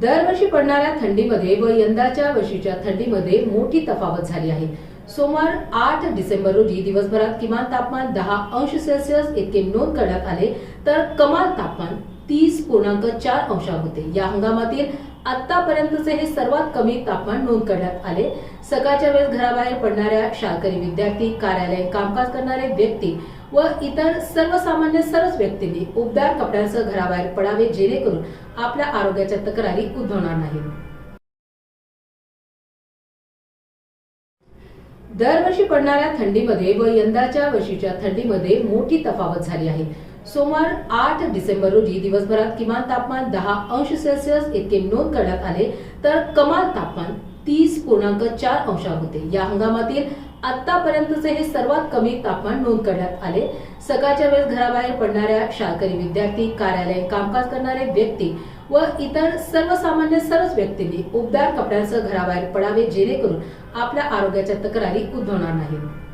दरवर्षी पडणाऱ्या थंडीमध्ये व यंदाच्या वर्षीच्या थंडीमध्ये मोठी तफावत झाली आहे. सोमवार आठ डिसेंबर रोजी दिवसभरात किमान तापमान दहा अंश सेल्सिअस इतके नोंद करण्यात आले तर कमाल तापमान तीस पूर्णांक चार अंशावर होते या हंगामातील आतापर्यंतचे हे सर्वात कमी तापमान नोंद करण्यात आले. सकाळच्या वेळेस घराबाहेर पडणाऱ्या शाळकरी विद्यार्थी कार्यालय कामकाज करणारे व्यक्ती व इतर सर्वसामान्य सरस व्यक्तींनी उबदार कपड्यांसह घराबाहेर पडावे जेणेकरून आपल्या आरोग्याच्या तक्रारी उद्भवणार नाहीत. दरवर्षी पडणाऱ्या थंडीमध्ये व यंदाच्या वर्षीच्या थंडीमध्ये मोठी तफावत झाली आहे. सोमवार आठ डिसेंबर रोजी दिवसभरात किमान तापमान दहा अंश सेल्सिअस इतके नोंद करण्यात आले तर कमाल तापमान तीस पूर्णांक चार अंशावर होते. या हंगामातील आतापर्यंतचे हे सर्वात कमी तापमान नोंद करण्यात आले. सकाळच्या वेळेस घराबाहेर पडणाऱ्या शाळकरी विद्यार्थी कार्यालय कामकाज करणारे व्यक्ती व इतर सर्वसामान्य सर्वच व्यक्तींनी उबदार कपड्यांसह घराबाहेर पडावे जेणेकरून आपल्या आरोग्याच्या तक्रारी उद्भवणार नाहीत.